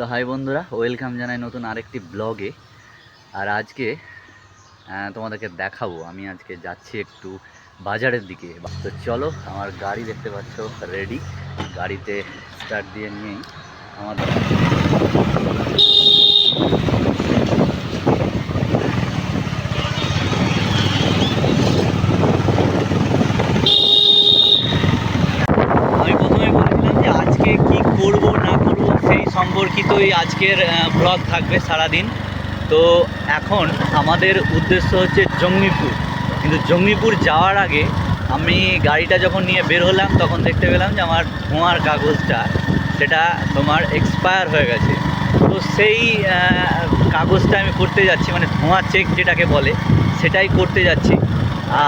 তো হাই বন্ধুরা, ওয়েলকাম জানাই নতুন আরেকটি ব্লগে। আর আজকে তোমাদেরকে দেখাবো, আমি আজকে যাচ্ছি একটু বাজারের দিকে। তো চলো, আমার গাড়ি দেখতে পাচ্ছ রেডি গাড়িতে স্টার্ট দিয়ে নিয়েই আমাদের আমি প্রথমে বলেছিলাম যে আজকে কি করব, না করব, সেই সম্পর্কিতই আজকের ব্লগ থাকবে সারাদিন। তো এখন আমাদের উদ্দেশ্য হচ্ছে জঙ্গিপুর। কিন্তু জঙ্গিপুর যাওয়ার আগে আমি গাড়িটা যখন নিয়ে বের হলাম, তখন দেখতে পেলাম যে আমার ধোঁয়ার কাগজটা, সেটা তোমার এক্সপায়ার হয়ে গেছে। তো সেই কাগজটা আমি করতে যাচ্ছি মানে ধোঁয়া চেক যেটাকে বলে, সেটাই করতে যাচ্ছি।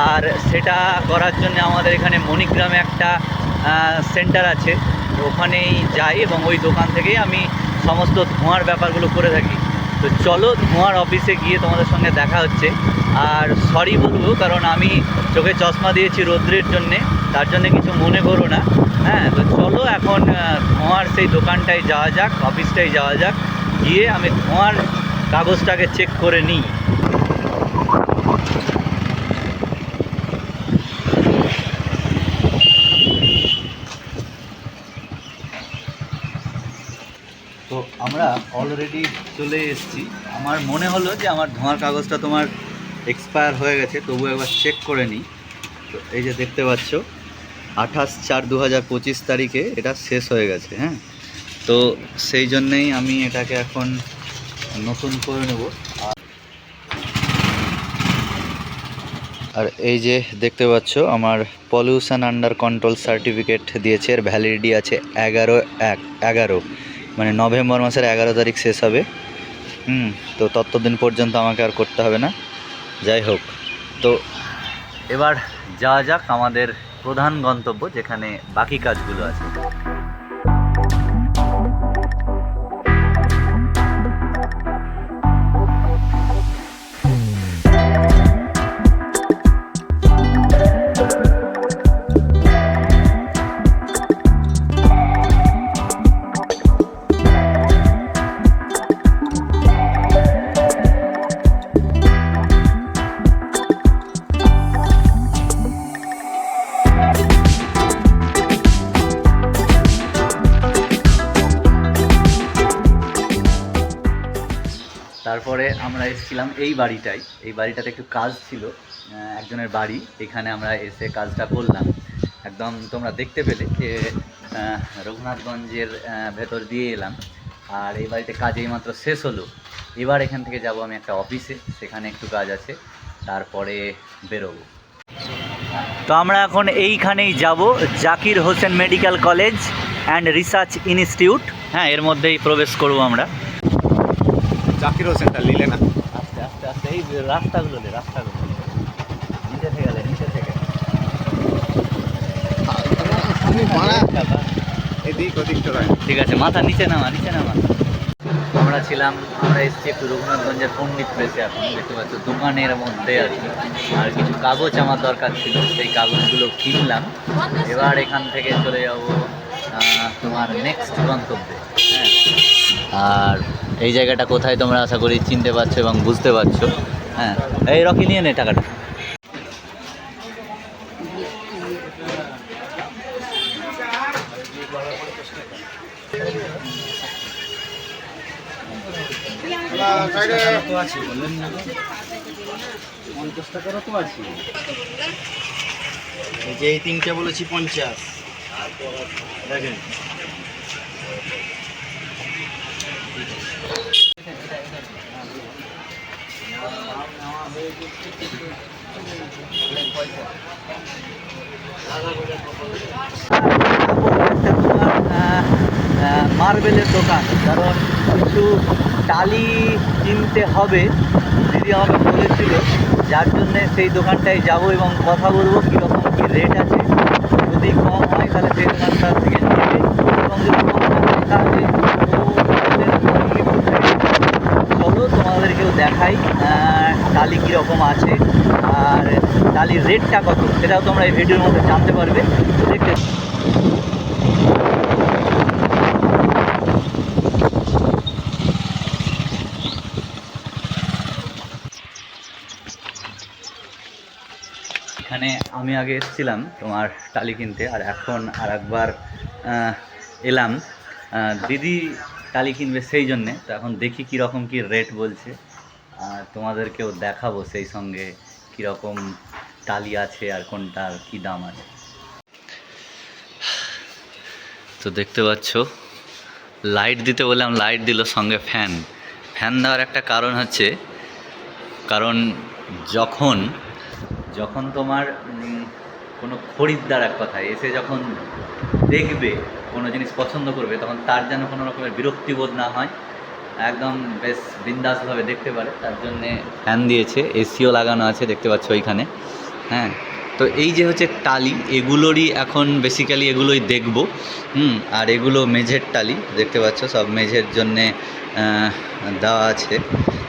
আর সেটা করার জন্য আমাদের এখানে মণিগ্রামে একটা সেন্টার আছে। ওখানেই যাই এবং ওই দোকান থেকেই আমি সমস্ত ধোঁয়ার ব্যাপারগুলো করে থাকি। তো চলো ধোঁয়ার অফিসে গিয়ে তোমাদের সঙ্গে দেখা হচ্ছে। আর সরি বলব কারণ আমি চোখে চশমা দিয়েছি রৌদ্রের জন্যে, তার জন্য কিছু মনে করো না। হ্যাঁ তো চলো এখন ধোঁয়ার সেই দোকানটায় যাওয়া যাক অফিসটায় যাওয়া যাক। গিয়ে আমি ধোঁয়ার কাগজটাকে চেক করে নিই। তো আমরা অলরেডি চলে এসেছি। আমার মনে হলো যে আমার ধোঁয়ার কাগজটা তোমার এক্সপায়ার হয়ে গেছে, তবু একবার চেক করে নিই। তো এই যে দেখতে পাচ্ছ, আঠাশ চার দু হাজার পঁচিশ তারিখে এটা শেষ হয়ে গেছে হ্যাঁ? তো সেই জন্যেই আমি এটাকে এখন নতুন করে নেব। আর এই যে দেখতে পাচ্ছ, আমার পলিউশন আন্ডার কন্ট্রোল সার্টিফিকেট দিয়েছে, এর ভ্যালিডিটি আছে এগারো এক, এগারো। মানে নভেম্বর মাসের এগারো তারিখ শেষ হবে। হুম, তো ততদিন পর্যন্ত আমাকে আর করতে হবে না। যাই হোক, তো এবার যাওয়া যাক আমাদের প্রধান গন্তব্য, যেখানে বাকি কাজগুলো আছে। তারপরে আমরা এসেছিলাম এই বাড়িটাই এই বাড়িটাতে একটু কাজ ছিল একজনের বাড়ি। এখানে আমরা এসে কাজটা করলাম। একদম তোমরা দেখতে পেলে যে রঘুনাথগঞ্জের ভেতর দিয়ে এলাম। আর এই বাড়িতে কাজ এইমাত্র শেষ হলো। এবার এখান থেকে যাব আমি একটা অফিসে, সেখানে একটু কাজ আছে। তারপরে বেরোবো। তো আমরা এখন এইখানেই যাব, Zakir Hossain medical college and research institute. হ্যাঁ এর মধ্যেই প্রবেশ করব আমরা। জাকির হোসেনটা নিলে না? আস্তে আস্তে আস্তে এই রাস্তাগুলো নে রাস্তাগুলো নিচে থেকে গেলে নিচে থেকে। এদিক ওদিক তো ঠিক আছে মাথা নিচে নামা নিচে নামা। আমরা ছিলাম আমরা এসেছি একটু রঘুনাথগঞ্জের পণ্ডিত প্রেসে এখন দেখতে পাচ্ছ দোকানের মধ্যে আর কি। আর কিছু কাগজ আমার দরকার ছিল সেই কাগজগুলো কিনলাম। এবার এখান থেকে চলে যাব তোমার নেক্সট গন্তব্যে। হ্যাঁ। আর এই জায়গাটা কোথায় তোমরা আশা করি চিনতে পারছ এবং বুঝতে পারছ। হ্যাঁ এই রকি নিয়ে নে টাকাটা। এই যে এই তিনটে বলেছি পঞ্চাশ। দেখেন। মার্বেলের দোকান, কারণ কিছু টালি কিনতে হবে, দিদি আমাকে বলেছিল, যার জন্যে সেই দোকানটায় যাব এবং কথা বলব, কীরকম কী রেট আছে রেটটা কত? সেটাও তোমরা এই ভিডিওর মধ্যে জানতে পারবে। দেখতে এখানে আমি আগে এসেছিলাম তোমার টালি কিনতে, আর এখন আর একবার এলাম। দিদি টালি কিনবে সেই জন্যে, তো এখন দেখি কীরকম কী রেট বলছে। আর তোমাদেরকেও দেখাবো সেই সঙ্গে কীরকম টালি আছে আর কোনটার কী দাম আছে? তো দেখতে পাচ্ছ লাইট দিতে বললাম লাইট দিল সঙ্গে ফ্যান ফ্যান দেওয়ার একটা কারণ হচ্ছে, কারণ যখন যখন তোমার কোনো খরিদ্দার এক কথায় এসে যখন দেখবে কোনো জিনিস পছন্দ করবে, তখন তার যেন কোনো রকমের বিরক্তিবোধ না হয়। একদম বেশ বিন্দাসভাবে দেখতে পারে, তার জন্যে ফ্যান দিয়েছে এসিও লাগানো আছে, দেখতে পাচ্ছ ওইখানে। হ্যাঁ তো এই যে হচ্ছে টালি, এগুলোরই এখন বেসিক্যালি এগুলোই দেখব, হুম, আর এগুলো মেঝের টালি, দেখতে পাচ্ছ, সব মেঝের জন্যে দেওয়া আছে,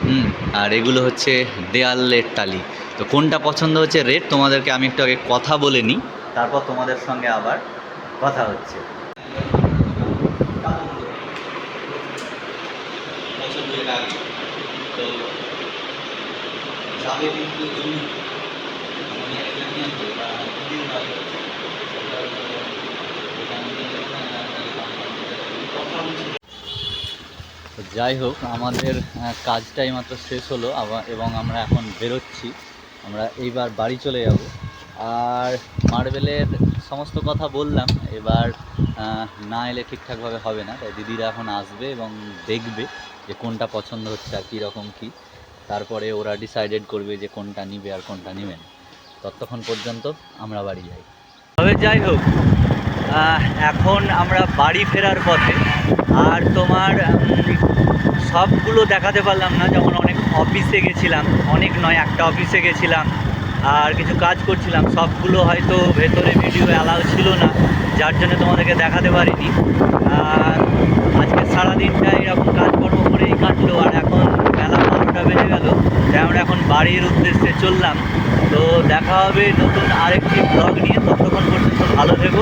হুম, আর এগুলো হচ্ছে দেয়ালের টালি। তো কোনটা পছন্দ হচ্ছে রেট তোমাদেরকে আমি একটু আগে কথা বলে নিই, তারপর তোমাদের সঙ্গে আবার কথা হচ্ছে। তো যাই হোক, আমাদের কাজটাই মাত্র শেষ হলো, আবার এবং আমরা এখন বেরোচ্ছি। আমরা এইবার বাড়ি চলে যাব। আর মার্বেলের সমস্ত কথা বললাম, এবার না এলে ঠিকঠাকভাবে হবে না। তাই দিদিরা এখন আসবে এবং দেখবে যে কোনটা পছন্দ হচ্ছে আর কী রকম কী। তারপরে ওরা ডিসাইডেড করবে যে কোনটা নিবে আর কোনটা নেবে না। ততক্ষণ পর্যন্ত আমরা বাড়ি যাই। তবে যাই হোক এখন আমরা বাড়ি ফেরার পথে, আর তোমার সবগুলো দেখাতে পারলাম না, যেমন অনেক অফিসে গেছিলাম, অনেক নয়, একটা অফিসে গেছিলাম, আর কিছু কাজ করছিলাম, সবগুলো হয়তো ভেতরে ভিডিও অ্যালাউ ছিল না, যার জন্য তোমাদেরকে দেখাতে পারিনি। আর আজকে সারাদিনটা এরকম কাজকর্ম করেই কাটলো, আর এখন বেলা বারোটা বেজে গেল, তাই আমরা এখন বাড়ির উদ্দেশ্যে চললাম। তো দেখা হবে নতুন আরেকটি ব্লগ নিয়ে। ততক্ষণ পর্যন্ত ভালো থেকো।